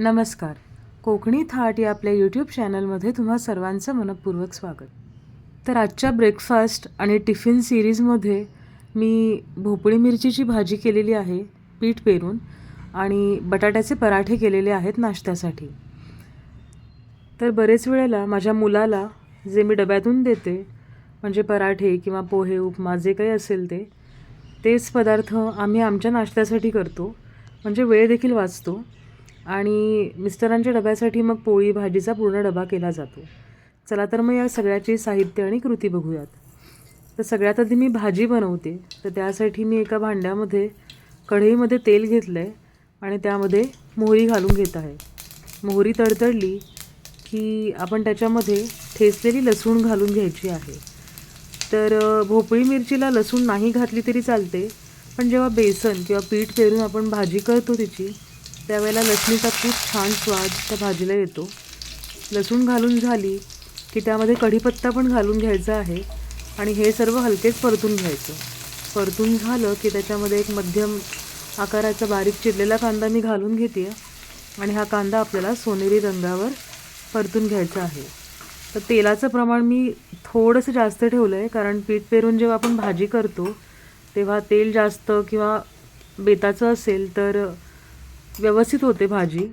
नमस्कार. कोकणी थाट या आपल्या यूट्यूब चॅनलमध्ये तुम्हा सर्वांचं मनपूर्वक स्वागत. तर आजच्या ब्रेकफास्ट आणि टिफिन सिरीजमध्ये मी भोपळी मिरचीची भाजी केलेली आहे पीठ पेरून आणि बटाट्याचे पराठे केलेले आहेत नाश्त्यासाठी. तर बरेच वेळेला माझ्या मुलाला जे मी डब्यातून देते म्हणजे पराठे किंवा पोहे उपमा जे काही असेल ते तेच पदार्थ आम्ही आमच्या नाश्त्यासाठी करतो. म्हणजे वेळ देखील वाचतो. आणि मिस्टरांच्या डब्यासाठी मग पोळी भाजीचा पूर्ण डबा केला जातो. चला तर मग या सगळ्याची साहित्य आणि कृती बघूयात. तर सगळ्यात आधी मी भाजी बनवते. तर त्यासाठी मी एका भांड्यामध्ये कढईमध्ये तेल घेतलं आहे आणि त्यामध्ये मोहरी घालून घेत आहे. मोहरी तडतडली की आपण त्याच्यामध्ये ठेचलेली लसूण घालून घ्यायची आहे. तर भोपळी मिरचीला लसूण नाही घातली तरी चालते. पण जेव्हा बेसन किंवा पीठ पेरून आपण भाजी करतो तिची त्यावेळेला लसणीचा खूप छान स्वाद त्या भाजीला येतो. लसूण घालून झाली की त्यामध्ये कढीपत्ता पण घालून घ्यायचा आहे आणि हे सर्व हलकेच परतून घ्यायचं. परतून झालं की त्याच्यामध्ये एक मध्यम आकाराचा बारीक चिरलेला कांदा मी घालून घेते आणि हा कांदा आपल्याला सोनेरी रंगावर परतून घ्यायचा आहे. तर तेलाचं प्रमाण मी थोडंसं जास्त ठेवलं आहे कारण पीठ पेरून जेव्हा आपण भाजी करतो तेव्हा तेल जास्त किंवा बेताचं असेल तर व्यवस्थित होते भाजी.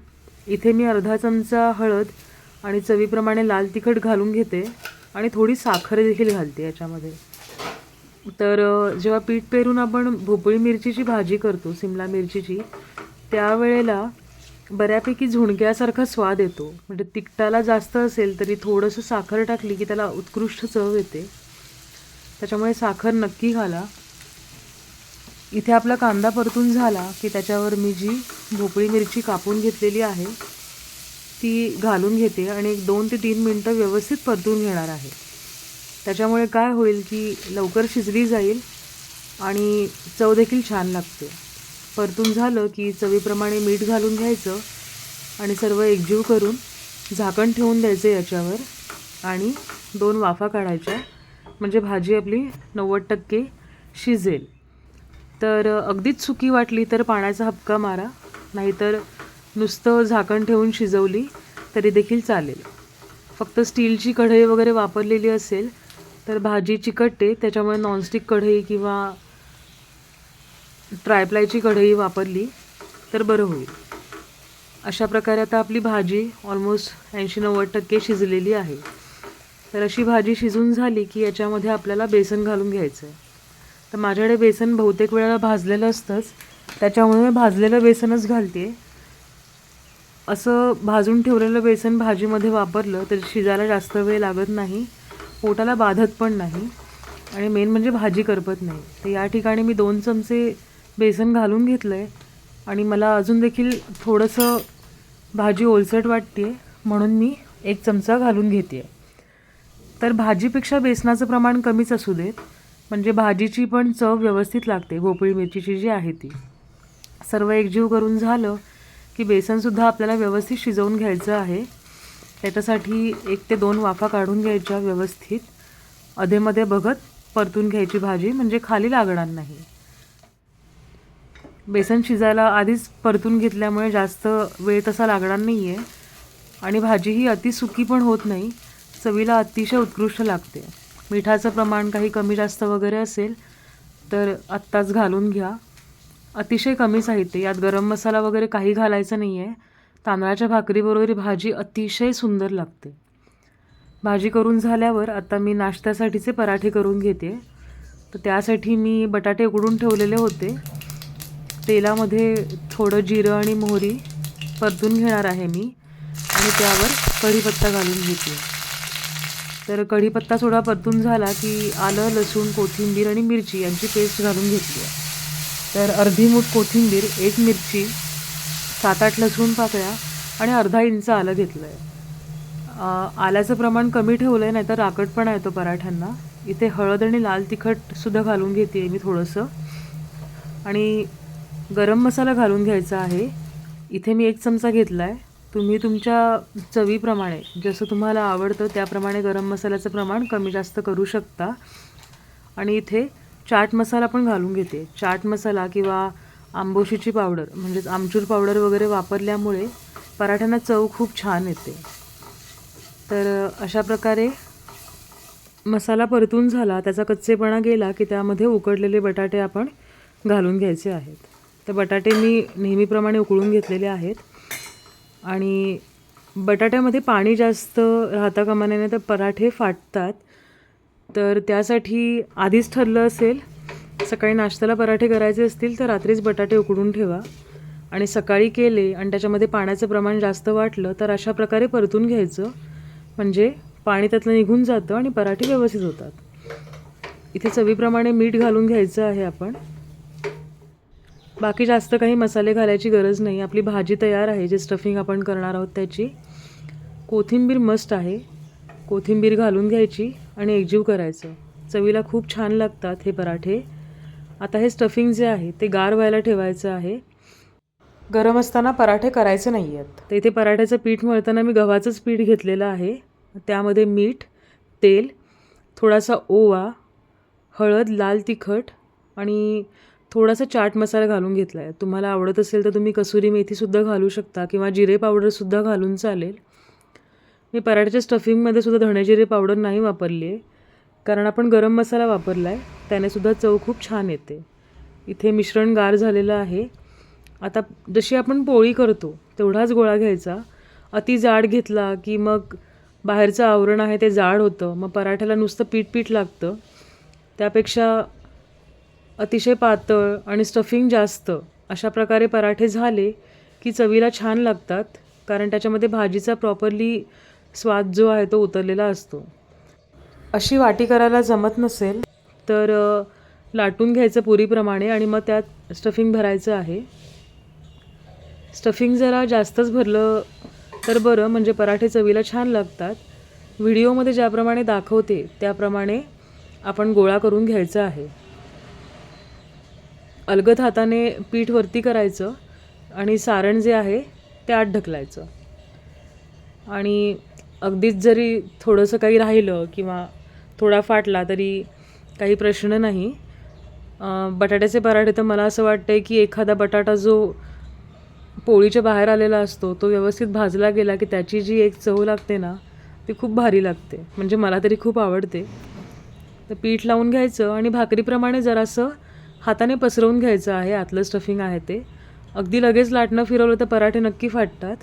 इथे मी अर्धा चमचा हळद आणि चवीप्रमाणे लाल तिखट घालून घेते आणि थोडी साखर देखील घालते याच्यामध्ये. तर जेव्हा पीठ पेरून आपण भोपळी मिरचीची भाजी करतो सिमला मिरचीची त्यावेळेला बऱ्यापैकी झुणक्यासारखा स्वाद येतो. म्हणजे तिखटाला जास्त असेल तरी थोडंसं साखर टाकली की त्याला उत्कृष्ट चव येते. त्याच्यामुळे साखर नक्की घाला. इथे आपला कांदा परतून झाला की त्याच्यावर मी जी भोपळी मिरची कापून घेतलेली आहे ती घालून घेते आणि एक दोन ते तीन मिनटं व्यवस्थित परतून घेणार आहे. त्याच्यामुळे काय होईल की लवकर शिजली जाईल आणि चव देखील छान लागते. परतून झालं की चवीप्रमाणे मीठ घालून घ्यायचं आणि सर्व एकजीव करून झाकण ठेवून द्यायचं याच्यावर आणि दोन वाफा काढायच्या. म्हणजे भाजी आपली नव्वद टक्के शिजेल. तर अगदीच सुकी वाटली तर पाण्याचा हपका मारा नाहीतर नुसतं झाकण ठेवून शिजवली तरी देखील चालेल. फक्त स्टीलची कढई वगैरे वापरलेली असेल तर भाजी चिकटते त्याच्यामुळे नॉनस्टिक कढई किंवा ट्रायप्लायची कढई वापरली तर बरं होईल. अशा प्रकारे आता आपली भाजी ऑलमोस्ट ऐंशी नव्वद टक्के शिजलेली आहे. तर अशी भाजी शिजून झाली की याच्यामध्ये आपल्याला बेसन घालून घ्यायचं आहे तर माझ्याकडे बेसन बहुतेक वेळेला भाजलेलं असतंच. त्याच्यामुळे मी भाजलेलं बेसनच घालते असं भाजून ठेवलेलं बेसन भाजीमध्ये वापरलं तर शिजायला जास्त वेळ लागत नाही. पोटाला बाधत पण नाही. आणि मेन म्हणजे भाजी करपत नाही. तर या ठिकाणी मी दोन चमचे बेसन घालून घेतलं आहे आणि मला अजून देखील थोडंसं भाजी ओलसट वाटते म्हणून मी एक चमचा घालून घेते तर भाजीपेक्षा बेसनाचं प्रमाण कमीच असू देत. म्हणजे भाजीची पण चव व्यवस्थित लागते. भोपळी मिरचीची जी आहे ती. सर्व एकजीव करून झालं की बेसनसुद्धा आपल्याला व्यवस्थित शिजवून घ्यायचं आहे. त्याच्यासाठी एक ते दोन वाफा काढून घ्यायच्या व्यवस्थित. अधेमध्ये बघत परतून घ्यायची भाजी म्हणजे खाली लागणार नाही. बेसन शिजायला आधीच परतून घेतल्यामुळे जास्त वेळ तसा लागणार नाही आहे आणि भाजी ही अति सुकी पण होत नाही. चवीला अतिशय उत्कृष्ट लागते. मिठाचं प्रमाण काही कमी जास्त वगैरे असेल तर आत्ताच घालून घ्या. अतिशय कमी साहित्य यात गरम मसाला वगैरे काही घालायचं नाही आहे तांदळाच्या भाकरीबरोबर भाजी अतिशय सुंदर लागते. भाजी करून झाल्यावर आता मी नाश्त्यासाठीचे पराठे करून घेते. तर त्यासाठी मी बटाटे उकडून ठेवलेले होते. तेलामध्ये थोडं जिरं आणि मोहरी परतून घेणार आहे मी. आणि त्यावर कढीपत्ता घालून घेते. तर कढीपत्ता थोडा परतून झाला की आलं लसूण कोथिंबीर आणि मिरची यांची पेस्ट घालून घेतली आहे. तर अर्धी मूठ कोथिंबीर एक मिरची सात आठ लसूण पाकळ्या आणि अर्धा इंच आलं घेतलं आहे आल्याचं प्रमाण कमी ठेवलं आहे नाहीतर राकटपणा येतो पराठ्यांना. इथे हळद आणि लाल तिखटसुद्धा घालून घेते आहे मी थोडंसं. आणि गरम मसाला घालून घ्यायचा आहे. इथे मी एक चमचा घेतला आहे तुम्ही तुमच्या चवीप्रमाणे जसं तुम्हाला आवडतं त्याप्रमाणे गरम मसाल्याचं प्रमाण कमी जास्त करू शकता. आणि इथे चाट मसाला पण घालून घेते. चाट मसाला किंवा आंबोशीची पावडर म्हणजेच आमचूर पावडर वगैरे वापरल्यामुळे पराठ्यांना चव खूप छान येते. तर अशा प्रकारे मसाला परतून झाला त्याचा कच्चेपणा गेला की त्यामध्ये उकडलेले बटाटे आपण घालून घ्यायचे आहेत. तर बटाटे मी नेहमीप्रमाणे उकळून घेतलेले आहेत. आणि बटाट्यामध्ये पाणी जास्त राहता कामा नये तर पराठे फाटतात. तर त्यासाठी आधीच ठरलं असेल सकाळी नाश्त्याला पराठे करायचे असतील तर रात्रीच बटाटे उकडून ठेवा. आणि सकाळी केले आणि त्याच्यामध्ये पाण्याचं प्रमाण जास्त वाटलं तर अशा प्रकारे परतून घ्यायचं. म्हणजे पाणी त्यातलं निघून जातं आणि पराठे व्यवस्थित होतात. इथे चवीप्रमाणे मीठ घालून घ्यायचं आहे आपण. बाकी जास्त काही मसाले घालायची गरज नाही. आपली भाजी तयार आहे. जे स्टफिंग आपण करणार आहोत त्याची. कोथिंबीर मस्ट आहे. कोथिंबीर घालून घ्यायची आणि एकजीव करायचं. चवीला खूप छान लागतात हे पराठे. आता हे स्टफिंग जे आहे ते गार व्हायला ठेवायचं आहे. गरम असताना पराठे करायचे नाही आहेत. तर इथे पराठ्याचं पीठ मळताना मी गव्हाचंच पीठ घेतलेलं आहे. त्यामध्ये मीठ तेल थोडासा ओवा हळद लाल तिखट आणि थोडासा चाट मसाला घालून घेतला आहे तुम्हाला आवडत असेल तर तुम्ही कसुरी मेथीसुद्धा घालू शकता किंवा जिरे पावडरसुद्धा घालून चालेल. मी पराठ्याच्या स्टफिंगमध्ये सुद्धा धणे जिरे पावडर नाही वापरली आहे कारण आपण गरम मसाला वापरला आहे त्यानेसुद्धा चव खूप छान येते. इथे मिश्रण गार झालेलं आहे. आता जशी आपण पोळी करतो तेवढाच गोळा घ्यायचा. अति जाड घेतला की मग बाहेरचं आवरण आहे ते जाड होतं. मग पराठ्याला नुसतं पीठ पीठ लागतं. त्यापेक्षा अतिशय पातळ आणि स्टफिंग जास्त. अशा प्रकारे पराठे झाले की चवीला छान लागतात कारण त्याच्यामध्ये भाजीचा प्रॉपरली स्वाद जो आहे तो उतरलेला असतो. अशी वाटी करायला जमत नसेल तर लाटून घ्यायचं पुरीप्रमाणे आणि मग त्यात स्टफिंग भरायचं आहे. स्टफिंग जरा जास्तच भरलं तर बरं म्हणजे पराठे चवीला छान लागतात. व्हिडिओमध्ये ज्याप्रमाणे दाखवते त्याप्रमाणे आपण गोळा करून घ्यायचं आहे. अलगद हाताने पीठ वरती करायचं आणि सारण जे आहे ते आत ढकलायचं. आणि अगदीच जरी थोडंसं काही राहिलं किंवा थोडा फाटला तरी काही प्रश्न नाही. बटाट्याचे पराठे तर मला असं वाटतं आहे की एखादा बटाटा जो पोळीच्या बाहेर आलेला असतो तो व्यवस्थित भाजला गेला की त्याची जी एक चव लागते ना ती खूप भारी लागते. म्हणजे मला तरी खूप आवडते. तर पीठ लावून घ्यायचं आणि भाकरीप्रमाणे जरासं हाताने पसरवून घ्यायचं आहे आतलं स्टफिंग आहे ते. अगदी लगेच लाटणं फिरवलं तर पराठे नक्की फाटतात.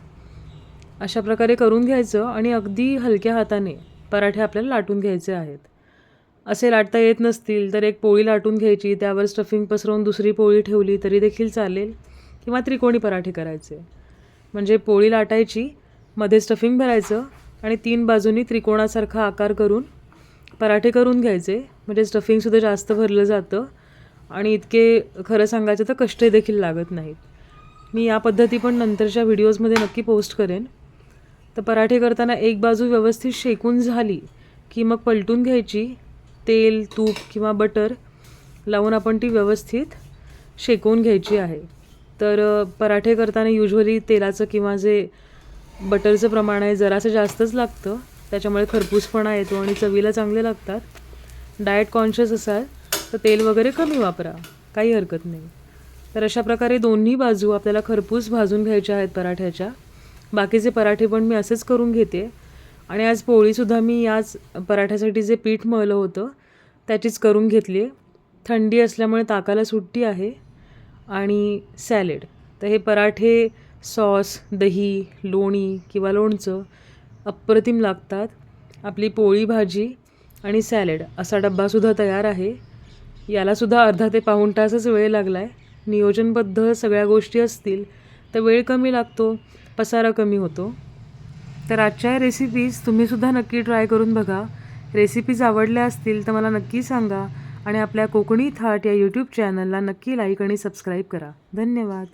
अशा प्रकारे करून घ्यायचं आणि अगदी हलक्या हाताने पराठे आपल्याला लाटून घ्यायचे आहेत. असे लाटता येत नसतील तर एक पोळी लाटून घ्यायची त्यावर स्टफिंग पसरवून दुसरी पोळी ठेवली तरी देखील चालेल किंवा त्रिकोणी पराठे करायचे. म्हणजे पोळी लाटायची मध्ये स्टफिंग भरायचं आणि तीन बाजूनी त्रिकोणासारखा आकार करून पराठे करून घ्यायचे. म्हणजे स्टफिंगसुद्धा जास्त भरलं जातं. आणि इतके खरं सांगायचं तर कष्ट देखील लागत नाहीत. मी या पद्धती पण नंतरच्या व्हिडिओजमध्ये नक्की पोस्ट करेन. तर पराठे करताना एक बाजू व्यवस्थित शेकून झाली की मग पलटून घ्यायची. तेल तूप किंवा बटर लावून आपण ती व्यवस्थित शेकवून घ्यायची आहे. तर पराठे करताना युजली तेलाचं किंवा जे बटरचं प्रमाण आहे जरासं जास्तच लागतं. त्याच्यामुळे खरपूसपणा येतो आणि चवीला चांगले लागतात. डाएट कॉन्शियस असाल तर तेल वगैरे कमी वापरा. काही हरकत नाही. तर अशा प्रकारे दोन्ही बाजू आपल्याला खरपूस भाजून घ्यायच्या आहेत पराठ्याच्या. बाकीचे पराठे पण मी असेच करून घेते. आणि आज पोळीसुद्धा मी याच पराठ्यासाठी जे पीठ मळलं होतं त्याचीच करून घेतली आहे. थंडी असल्यामुळे ताकाला सुट्टी आहे. आणि सॅलेड. तर हे पराठे सॉस दही लोणी किंवा लोणचं अप्रतिम लागतात. आपली पोळी भाजी आणि सॅलेड असा डब्बासुद्धा तयार आहे. यालासुद्धा अर्धा ते पाऊण तासच वेळ लागला आहे नियोजनबद्ध सगळ्या गोष्टी असतील तर वेळ कमी लागतो पसारा कमी होतो. तर आजच्या रेसिपीज तुम्हीसुद्धा नक्की ट्राय करून बघा. रेसिपीज आवडल्या असतील तर मला नक्की सांगा आणि आपल्या कोकणी थाट या यूट्यूब चॅनलला नक्की लाईक आणि सबस्क्राईब करा. धन्यवाद.